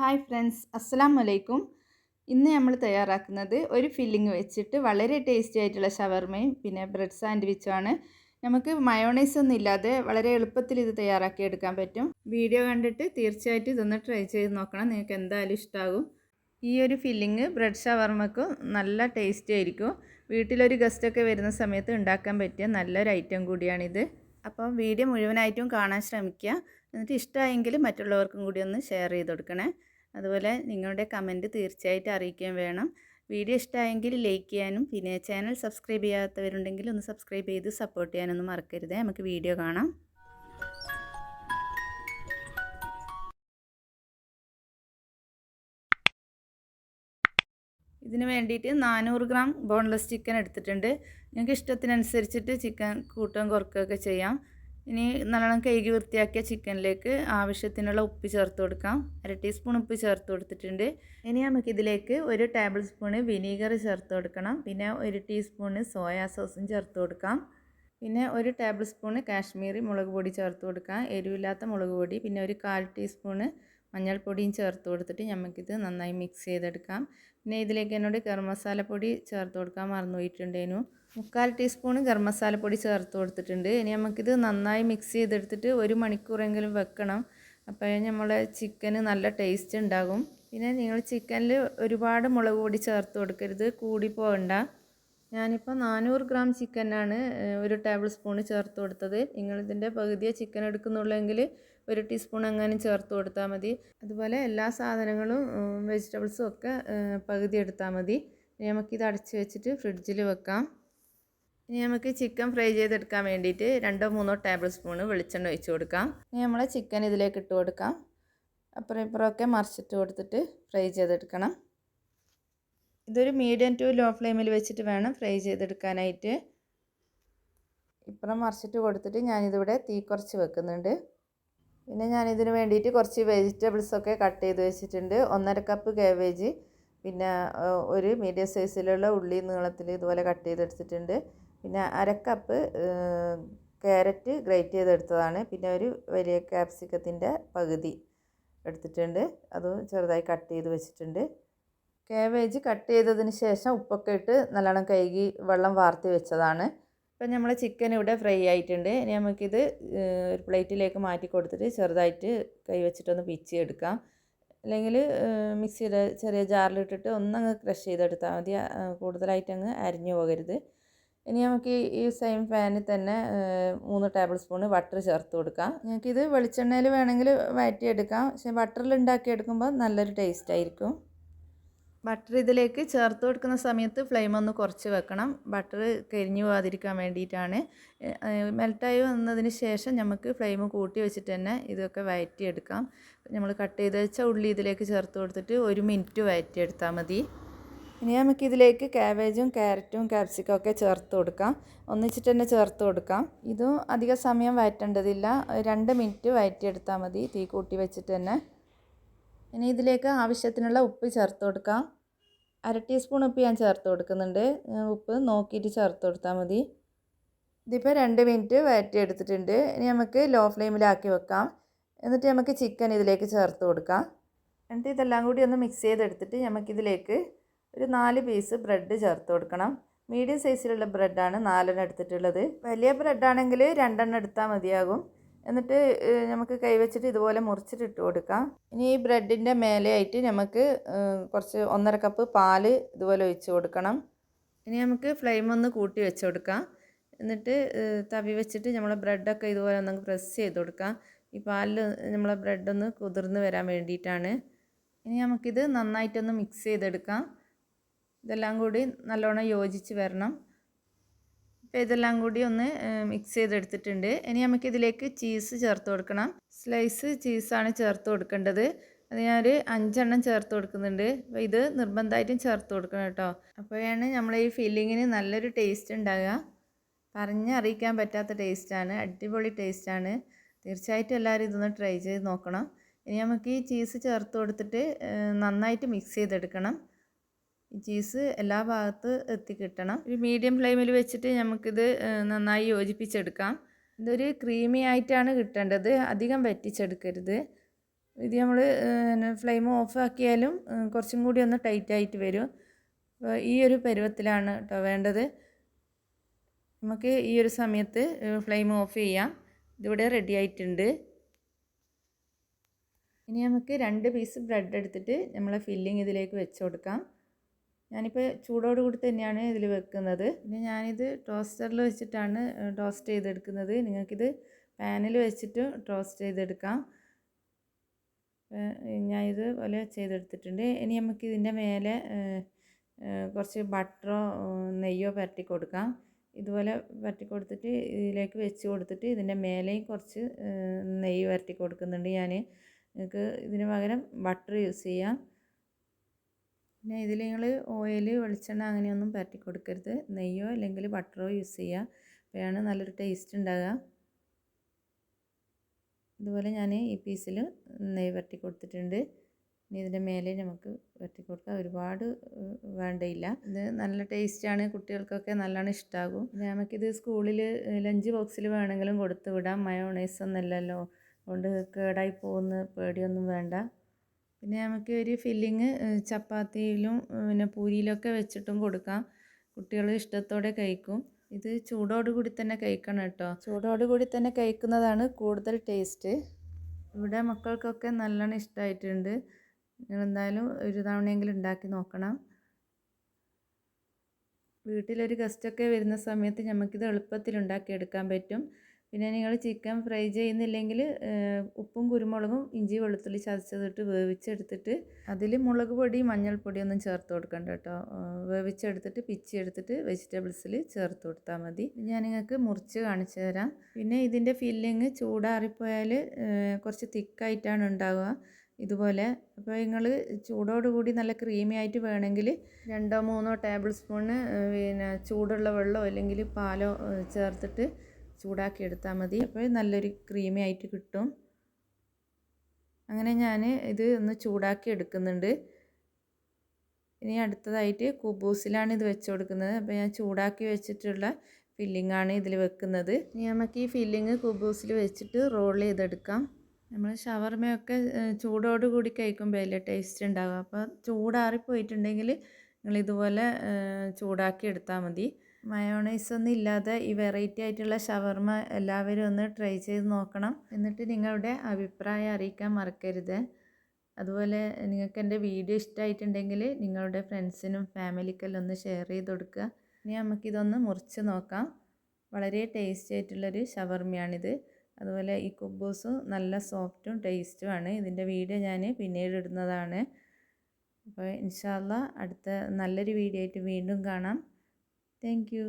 Hi friends അസ്സാം വലൈക്കും ഇന്ന് നമ്മൾ തയ്യാറാക്കുന്നത് ഒരു ഫില്ലിങ് വെച്ചിട്ട് വളരെ ടേസ്റ്റി ആയിട്ടുള്ള ഷവർമയും പിന്നെ ബ്രെഡ് സാൻഡ്വിച്ചുമാണ് നമുക്ക് മയോണൈസ് ഒന്നും ഇല്ലാതെ വളരെ എളുപ്പത്തിൽ ഇത് തയ്യാറാക്കി എടുക്കാൻ പറ്റും. വീഡിയോ കണ്ടിട്ട് തീർച്ചയായിട്ടും ഇതൊന്ന് ട്രൈ ചെയ്ത് നോക്കണം. നിങ്ങൾക്ക് എന്തായാലും ഇഷ്ടമാകും ഈ ഒരു ഫില്ലിങ് ബ്രെഡ് ഷവർമക്കും നല്ല ടേസ്റ്റി ആയിരിക്കും. വീട്ടിലൊരു ഗസ്റ്റൊക്കെ വരുന്ന സമയത്ത് ഉണ്ടാക്കാൻ പറ്റിയ നല്ലൊരു ഐറ്റം കൂടിയാണിത്. അപ്പോൾ വീഡിയോ മുഴുവനായിട്ടും കാണാൻ ശ്രമിക്കുക. എന്നിട്ട് ഇഷ്ടമായെങ്കിൽ മറ്റുള്ളവർക്കും കൂടി ഒന്ന് ഷെയർ ചെയ്ത് കൊടുക്കണേ. അതുപോലെ നിങ്ങളുടെ കമന്റ് തീർച്ചയായിട്ടും അറിയിക്കുകയും വേണം. വീഡിയോ ഇഷ്ടമായെങ്കിൽ ലൈക്ക് ചെയ്യാനും പിന്നെ ചാനൽ സബ്സ്ക്രൈബ് ചെയ്യാത്തവരുണ്ടെങ്കിൽ ഒന്ന് സബ്സ്ക്രൈബ് ചെയ്ത് സപ്പോർട്ട് ചെയ്യാനൊന്നും മറക്കരുത്. നമുക്ക് വീഡിയോ കാണാം. ഇതിന് വേണ്ടിയിട്ട് നാനൂറ് ഗ്രാം ബോൺലെസ് ചിക്കൻ എടുത്തിട്ടുണ്ട്. നിങ്ങൾക്ക് ഇഷ്ടത്തിനനുസരിച്ചിട്ട് ചിക്കൻ കൂട്ടുകയും കുറക്കുകയൊക്കെ ചെയ്യാം. ഇനി നല്ലോണം കഴുകി വൃത്തിയാക്കിയ ചിക്കനിലേക്ക് ആവശ്യത്തിനുള്ള ഉപ്പ് ചേർത്ത് കൊടുക്കാം. അര ടീസ്പൂൺ ഉപ്പ് ചേർത്ത് കൊടുത്തിട്ടുണ്ട്. ഇനി നമുക്ക് ഇതിലേക്ക് ഒരു ടേബിൾ സ്പൂണ് വിനീഗർ ചേർത്ത് കൊടുക്കണം. പിന്നെ ഒരു ടീസ്പൂണ് സോയാ സോസും ചേർത്ത് കൊടുക്കാം. പിന്നെ ഒരു ടേബിൾ സ്പൂണ് കാശ്മീരി മുളക് പൊടി ചേർത്ത് കൊടുക്കാം. എരിവില്ലാത്ത മുളക് പൊടി. പിന്നെ ഒരു കാൽ ടീസ്പൂണ് മഞ്ഞൾപ്പൊടിയും ചേർത്ത് കൊടുത്തിട്ട് നമുക്കിത് നന്നായി മിക്സ് ചെയ്തെടുക്കാം. പിന്നെ ഇതിലേക്ക് എന്നോട് ഗരം മസാലപ്പൊടി ചേർത്ത് കൊടുക്കാൻ മറന്നു മുക്കാൽ ടീസ്പൂൺ ഗരം മസാലപ്പൊടി ചേർത്ത് കൊടുത്തിട്ടുണ്ട്. ഇനി നമുക്കിത് നന്നായി മിക്സ് ചെയ്തെടുത്തിട്ട് ഒരു മണിക്കൂറെങ്കിലും വെക്കണം. അപ്പോൾ നമ്മളെ ചിക്കന് നല്ല ടേസ്റ്റ് ഉണ്ടാകും. പിന്നെ നിങ്ങൾ ചിക്കനിൽ ഒരുപാട് മുളക് പൊടി ചേർത്ത് കൊടുക്കരുത്. കൂടി പോകണ്ട ഞാനിപ്പോൾ നാനൂറ് ഗ്രാം ചിക്കനാണ് ഒരു ടേബിൾ സ്പൂൺ ചേർത്ത് കൊടുത്തത്. നിങ്ങളിതിന്റെ പകുതിയെ ചിക്കൻ എടുക്കുന്നുള്ളെങ്കിൽ ഒരു ടീസ്പൂൺ അങ്ങനെ ചേർത്ത് കൊടുത്താൽ മതി. അതുപോലെ എല്ലാ സാധനങ്ങളും വെജിറ്റബിൾസും ഒക്കെ പകുതി എടുത്താൽ മതി. ഇനി നമുക്കിത് അടച്ച് വെച്ചിട്ട് ഫ്രിഡ്ജിൽ വെക്കാം. ഇനി നമുക്ക് ചിക്കൻ ഫ്രൈ ചെയ്തെടുക്കാൻ വേണ്ടിയിട്ട് രണ്ടോ മൂന്നോ ടേബിൾ സ്പൂൺ വെളിച്ചെണ്ണ ഒഴിച്ച് കൊടുക്കാം. ഇനി നമ്മളെ ചിക്കൻ ഇതിലേക്ക് ഇട്ട് കൊടുക്കാം. അപ്പുറം ഇപ്പുറമൊക്കെ മറിച്ചിട്ട് കൊടുത്തിട്ട് ഫ്രൈ ചെയ്തെടുക്കണം. ഇതൊരു മീഡിയം ടു ലോ ഫ്ലെയിമിൽ വെച്ചിട്ട് വേണം ഫ്രൈ ചെയ്തെടുക്കാനായിട്ട്. ഇപ്പുറം മറിച്ചിട്ട് കൊടുത്തിട്ട് ഞാനിതിവിടെ തീ കുറച്ച് വെക്കുന്നുണ്ട്. പിന്നെ ഞാനിതിന് വേണ്ടിയിട്ട് കുറച്ച് വെജിറ്റബിൾസൊക്കെ കട്ട് ചെയ്ത് വെച്ചിട്ടുണ്ട്. ഒന്നര കപ്പ് കാബേജ് പിന്നെ ഒരു മീഡിയം സൈസിലുള്ള ഉള്ളി നീളത്തിൽ ഇതുപോലെ കട്ട് ചെയ്തെടുത്തിട്ടുണ്ട്. പിന്നെ അര കപ്പ് ക്യാരറ്റ് ഗ്രേറ്റ് ചെയ്തെടുത്തതാണ്. പിന്നെ ഒരു വലിയ ക്യാപ്സിക്കത്തിന്റെ പകുതി എടുത്തിട്ടുണ്ട്. അതും ചെറുതായി കട്ട് ചെയ്ത് വെച്ചിട്ടുണ്ട്. കാബേജ് കട്ട് ചെയ്തതിന് ശേഷം ഉപ്പൊക്കെ ഇട്ട് നല്ലോണം കഴുകി വെള്ളം വാർത്തി വെച്ചതാണ്. ഇപ്പം നമ്മൾ ചിക്കൻ ഇവിടെ ഫ്രൈ ആയിട്ടുണ്ട്. ഇനി നമുക്കിത് ഒരു പ്ലേറ്റിലേക്ക് മാറ്റി കൊടുത്തിട്ട് ചെറുതായിട്ട് കൈ വെച്ചിട്ടൊന്ന് പിച്ചി എടുക്കാം. അല്ലെങ്കിൽ മിക്സിയുടെ ചെറിയ ജാറിലിട്ടിട്ട് ഒന്നങ്ങ് ക്രഷ് ചെയ്തെടുത്താൽ മതി. കൂടുതലായിട്ട് അങ്ങ് അരിഞ്ഞു പോകരുത്. ഇനി നമുക്ക് ഈ സെയിം പാനിൽ തന്നെ മൂന്ന് ടേബിൾ സ്പൂൺ ബട്ടർ ചേർത്ത് കൊടുക്കാം. ഞങ്ങൾക്കിത് വെളിച്ചെണ്ണയിൽ വേണമെങ്കിൽ വഴറ്റിയെടുക്കാം. പക്ഷേ ബട്ടറിൽ ഉണ്ടാക്കിയെടുക്കുമ്പോൾ നല്ലൊരു ടേസ്റ്റ് ആയിരിക്കും. ബട്ടർ ഇതിലേക്ക് ചേർത്ത് കൊടുക്കുന്ന സമയത്ത് ഫ്ലെയിം ഒന്ന് കുറച്ച് വെക്കണം. ബട്ടർ കരിഞ്ഞു പോകാതിരിക്കാൻ വേണ്ടിയിട്ടാണ്. മെൽട്ടായി വന്നതിന് ശേഷം നമുക്ക് ഫ്ലെയിം കൂട്ടി വെച്ചിട്ട് തന്നെ ഇതൊക്കെ വയറ്റിയെടുക്കാം. നമ്മൾ കട്ട് ചെയ്ത് വെച്ച ഉള്ളി ഇതിലേക്ക് ചേർത്ത് കൊടുത്തിട്ട് ഒരു മിനിറ്റ് വയറ്റിയെടുത്താൽ മതി. ഇനി നമുക്ക് ഇതിലേക്ക് കാബേജും ക്യാരറ്റും ക്യാപ്സിക്കും ഒക്കെ ചേർത്ത് കൊടുക്കാം. ഒന്നിച്ചിട്ട് തന്നെ ചേർത്ത് കൊടുക്കാം. ഇതും അധിക സമയം വയറ്റേണ്ടതില്ല. രണ്ട് മിനിറ്റ് വയറ്റിയെടുത്താൽ മതി തീ കൂട്ടി വെച്ചിട്ട് തന്നെ. ഇനി ഇതിലേക്ക് ആവശ്യത്തിനുള്ള ഉപ്പ് ചേർത്ത് കൊടുക്കാം. അര ടീസ്പൂൺ ഉപ്പ് ഞാൻ ചേർത്ത് കൊടുക്കുന്നുണ്ട്. ഉപ്പ് നോക്കിയിട്ട് ചേർത്ത് കൊടുത്താൽ മതി. ഇതിപ്പോൾ രണ്ട് മിനിറ്റ് വഴറ്റിയെടുത്തിട്ടുണ്ട്. ഇനി നമുക്ക് ലോ ഫ്ലെയിമിലാക്കി വെക്കാം. എന്നിട്ട് നമുക്ക് ചിക്കൻ ഇതിലേക്ക് ചേർത്ത് കൊടുക്കാം. എന്നിട്ട് ഇതെല്ലാം കൂടി ഒന്ന് മിക്സ് ചെയ്തെടുത്തിട്ട് നമുക്കിതിലേക്ക് ഒരു നാല് പീസ് ബ്രെഡ് ചേർത്ത് കൊടുക്കണം. മീഡിയം സൈസിലുള്ള ബ്രെഡാണ് നാലെണ്ണം എടുത്തിട്ടുള്ളത്. വലിയ ബ്രെഡാണെങ്കിൽ രണ്ടെണ്ണം എടുത്താൽ മതിയാകും. എന്നിട്ട് നമുക്ക് കൈവച്ചിട്ട് ഇതുപോലെ മുറിച്ചിട്ട് ഇട്ട് കൊടുക്കാം. ഇനി ഈ ബ്രെഡിന്റെ മേലെയായിട്ട് നമുക്ക് കുറച്ച് ഒന്നര കപ്പ് പാൽ ഇതുപോലെ ഒഴിച്ച് കൊടുക്കണം. ഇനി നമുക്ക് ഫ്ലെയിം ഒന്ന് കൂട്ടി വെച്ച് കൊടുക്കാം. എന്നിട്ട് തവി വെച്ചിട്ട് നമ്മൾ ബ്രെഡൊക്കെ ഇതുപോലെ ഒന്ന് പ്രസ് ചെയ്ത് കൊടുക്കാം. ഈ പാലിൽ നമ്മളെ ബ്രെഡൊന്ന് കുതിർന്ന് വരാൻ വേണ്ടിയിട്ടാണ്. ഇനി നമുക്കിത് നന്നായിട്ടൊന്ന് മിക്സ് ചെയ്തെടുക്കാം. ഇതെല്ലാം കൂടി നല്ലോണം യോജിച്ച് വരണം. അപ്പോൾ ഇതെല്ലാം കൂടി ഒന്ന് മിക്സ് ചെയ്തെടുത്തിട്ടുണ്ട്. ഇനി നമുക്കിതിലേക്ക് ചീസ് ചേർത്ത് കൊടുക്കണം. സ്ലൈസ് ചീസാണ് ചേർത്ത് കൊടുക്കേണ്ടത്. അത് ഞാനൊരു അഞ്ചെണ്ണം ചേർത്ത് കൊടുക്കുന്നുണ്ട്. അപ്പോൾ ഇത് നിർബന്ധമായിട്ടും ചേർത്ത് കൊടുക്കണം കേട്ടോ. അപ്പോഴാണ് നമ്മൾ ഈ ഫില്ലിങ്ങിന് നല്ലൊരു ടേസ്റ്റ് ഉണ്ടാകുക പറഞ്ഞറിയിക്കാൻ പറ്റാത്ത ടേസ്റ്റാണ് അടിപൊളി ടേസ്റ്റാണ് തീർച്ചയായിട്ടും എല്ലാവരും ഇതൊന്ന് ട്രൈ ചെയ്ത് നോക്കണം. ഇനി നമുക്ക് ഈ ചീസ് ചേർത്ത് കൊടുത്തിട്ട് നന്നായിട്ട് മിക്സ് ചെയ്തെടുക്കണം. ചീസ് എല്ലാ ഭാഗത്ത് എത്തിക്കിട്ടണം. ഒരു മീഡിയം ഫ്ലെയിമിൽ വെച്ചിട്ട് നമുക്കിത് നന്നായി യോജിപ്പിച്ചെടുക്കാം. ഇതൊരു ക്രീമി ആയിട്ടാണ് കിട്ടേണ്ടത്. അധികം വറ്റിച്ചെടുക്കരുത്. ഇത് നമ്മൾ ഫ്ലെയിം ഓഫ് ആക്കിയാലും കുറച്ചും കൂടി ഒന്ന് ടൈറ്റ് ആയിട്ട് വരും. അപ്പോൾ ഈ ഒരു പരുവത്തിലാണ് കേട്ടോ വേണ്ടത്. നമുക്ക് ഈ ഒരു സമയത്ത് ഫ്ലെയിം ഓഫ് ചെയ്യാം. ഇതിവിടെ റെഡി ആയിട്ടുണ്ട്. ഇനി നമുക്ക് രണ്ട് പീസ് ബ്രെഡ് എടുത്തിട്ട് നമ്മളെ ഫില്ലിംഗ് ഇതിലേക്ക് വെച്ച് കൊടുക്കാം. ഞാനിപ്പോൾ ചൂടോട് കൂടി തന്നെയാണ് ഇതിൽ വെക്കുന്നത്. പിന്നെ ഞാനിത് ടോസ്റ്ററിൽ വെച്ചിട്ടാണ് ടോസ്റ്റ് ചെയ്തെടുക്കുന്നത്. നിങ്ങൾക്കിത് പാനിൽ വെച്ചിട്ട് ടോസ്റ്റ് ചെയ്തെടുക്കാം. ഞാൻ ഇത് പോലെ ചെയ്തെടുത്തിട്ടുണ്ട്. ഇനി നമുക്ക് ഇതിന്റെ മേലെ കുറച്ച് ബട്ടറോ നെയ്യോ പരട്ടി കൊടുക്കാം. ഇതുപോലെ പരട്ടി കൊടുത്തിട്ട് ഇതിലേക്ക് വെച്ച് കൊടുത്തിട്ട് ഇതിന്റെ മേലെയും കുറച്ച് നെയ്യ് പരട്ടി കൊടുക്കുന്നുണ്ട് ഞാൻ നിങ്ങൾക്ക് ഇതിന് പകരം ബട്ടർ യൂസ് ചെയ്യാം. പിന്നെ ഇതിൽ നിങ്ങൾ ഓയിൽ വെളിച്ചെണ്ണ അങ്ങനെയൊന്നും പരട്ടി കൊടുക്കരുത്. നെയ്യോ അല്ലെങ്കിൽ ബട്ടറോ യൂസ് ചെയ്യുക അപ്പോഴാണ് നല്ലൊരു ടേസ്റ്റ് ഉണ്ടാകുക ഇതുപോലെ ഞാൻ ഈ പീസിൽ നെയ്യ് വരട്ടി കൊടുത്തിട്ടുണ്ട്. ഇനി ഇതിന്റെ മേലെ നമുക്ക് വരട്ടി കൊടുക്കാം. ഒരുപാട് വേണ്ടയില്ല. ഇത് നല്ല ടേസ്റ്റാണ് കുട്ടികൾക്കൊക്കെ നല്ലോണം ഇഷ്ടമാകും നമുക്കിത് സ്കൂളിൽ ലഞ്ച് ബോക്സിൽ വേണമെങ്കിലും കൊടുത്തു വിടാം. മയോണൈസ് ഒന്നുമല്ലല്ലോ അതുകൊണ്ട് കേടായി പോകുന്ന പേടിയൊന്നും വേണ്ട. പിന്നെ നമുക്ക് ഒരു ഫില്ലിങ് ചപ്പാത്തിയിലും പിന്നെ പൂരിയിലൊക്കെ വെച്ചിട്ടും കൊടുക്കാം. കുട്ടികൾ ഇഷ്ടത്തോടെ കഴിക്കും. ഇത് ചൂടോടുകൂടി തന്നെ കഴിക്കണം കേട്ടോ. ചൂടോടുകൂടി തന്നെ കഴിക്കുന്നതാണ് കൂടുതൽ ടേസ്റ്റ്. ഇവിടെ മക്കൾക്കൊക്കെ നല്ലോണം ഇഷ്ടമായിട്ടുണ്ട് നിങ്ങൾ എന്തായാലും ഒരു തവണയെങ്കിലും ഉണ്ടാക്കി നോക്കണം. വീട്ടിലൊരു ഗസ്റ്റൊക്കെ വരുന്ന സമയത്ത് നമുക്കിത് എളുപ്പത്തിൽ ഉണ്ടാക്കിയെടുക്കാൻ പറ്റും. പിന്നെ നിങ്ങൾ ചിക്കൻ ഫ്രൈ ചെയ്യുന്നില്ലെങ്കിൽ ഉപ്പും കുരുമുളകും ഇഞ്ചി വെളുത്തുള്ളി ചതച്ചതിട്ട് വേവിച്ചെടുത്തിട്ട് അതിൽ മുളക് പൊടി മഞ്ഞൾപ്പൊടിയൊന്നും ചേർത്ത് കൊടുക്കണ്ട കേട്ടോ. വേവിച്ചെടുത്തിട്ട് പിച്ചി എടുത്തിട്ട് വെജിറ്റബിൾസിൽ ചേർത്ത് കൊടുത്താൽ മതി. ഞാൻ നിങ്ങൾക്ക് മുറിച്ച് കാണിച്ചു തരാം. പിന്നെ ഇതിന്റെ ഫില്ലിങ് ചൂടാറിപ്പോയാൽ കുറച്ച് തിക്കായിട്ടാണ് ഉണ്ടാവുക. ഇതുപോലെ അപ്പോൾ നിങ്ങൾ ചൂടോടുകൂടി നല്ല ക്രീമി ആയിട്ട് വേണമെങ്കിൽ രണ്ടോ മൂന്നോ ടേബിൾ സ്പൂണ് പിന്നെ ചൂടുള്ള വെള്ളമോ അല്ലെങ്കിൽ പാലോ ചേർത്തിട്ട് ചൂടാക്കി എടുത്താൽ മതി. അപ്പോൾ നല്ലൊരു ക്രീമി ആയിട്ട് കിട്ടും. അങ്ങനെ ഞാൻ ഇത് ഒന്ന് ചൂടാക്കി എടുക്കുന്നുണ്ട്. ഇനി അടുത്തതായിട്ട് കുബൂസിലാണ് ഇത് വെച്ച് കൊടുക്കുന്നത്. അപ്പോൾ ഞാൻ ചൂടാക്കി വെച്ചിട്ടുള്ള ഫില്ലിംഗ് ആണ് ഇതിൽ വെക്കുന്നത്. ഇനി നമുക്ക് ഈ ഫില്ലിങ് കുബൂസിൽ വെച്ചിട്ട് റോൾ ചെയ്തെടുക്കാം. നമ്മൾ ഷവർമയൊക്കെ ചൂടോട് കൂടി കഴിക്കുമ്പോൾ അല്ലേ ടേസ്റ്റ് ഉണ്ടാകുക അപ്പോൾ ചൂടാറിപ്പോയിട്ടുണ്ടെങ്കിൽ നിങ്ങൾ ഇതുപോലെ ചൂടാക്കി എടുത്താൽ മതി. മയോണൈസ് ഒന്നും ഇല്ലാതെ ഈ വെറൈറ്റി ആയിട്ടുള്ള ഷവർമ എല്ലാവരും ഒന്ന് ട്രൈ ചെയ്ത് നോക്കണം. എന്നിട്ട് നിങ്ങളുടെ അഭിപ്രായം അറിയിക്കാൻ മറക്കരുത്. അതുപോലെ നിങ്ങൾക്ക് എന്റെ വീഡിയോ ഇഷ്ടമായിട്ടുണ്ടെങ്കിൽ നിങ്ങളുടെ ഫ്രണ്ട്സിനും ഫാമിലിക്കെല്ലാം ഒന്ന് ഷെയർ ചെയ്ത് കൊടുക്കുക. ഇനി നമുക്കിതൊന്ന് മുറിച്ച് നോക്കാം. വളരെ ടേസ്റ്റി ആയിട്ടുള്ളൊരു ഷവർമയാണിത്. അതുപോലെ ഈ കുബൂസും നല്ല സോഫ്റ്റും ടേസ്റ്റുമാണ് ഇതിന്റെ വീഡിയോ ഞാൻ പിന്നീട് ഇടുന്നതാണ്. അപ്പോൾ ഇൻഷാല്ല അടുത്ത നല്ലൊരു വീഡിയോ ആയിട്ട് വീണ്ടും കാണാം. Thank you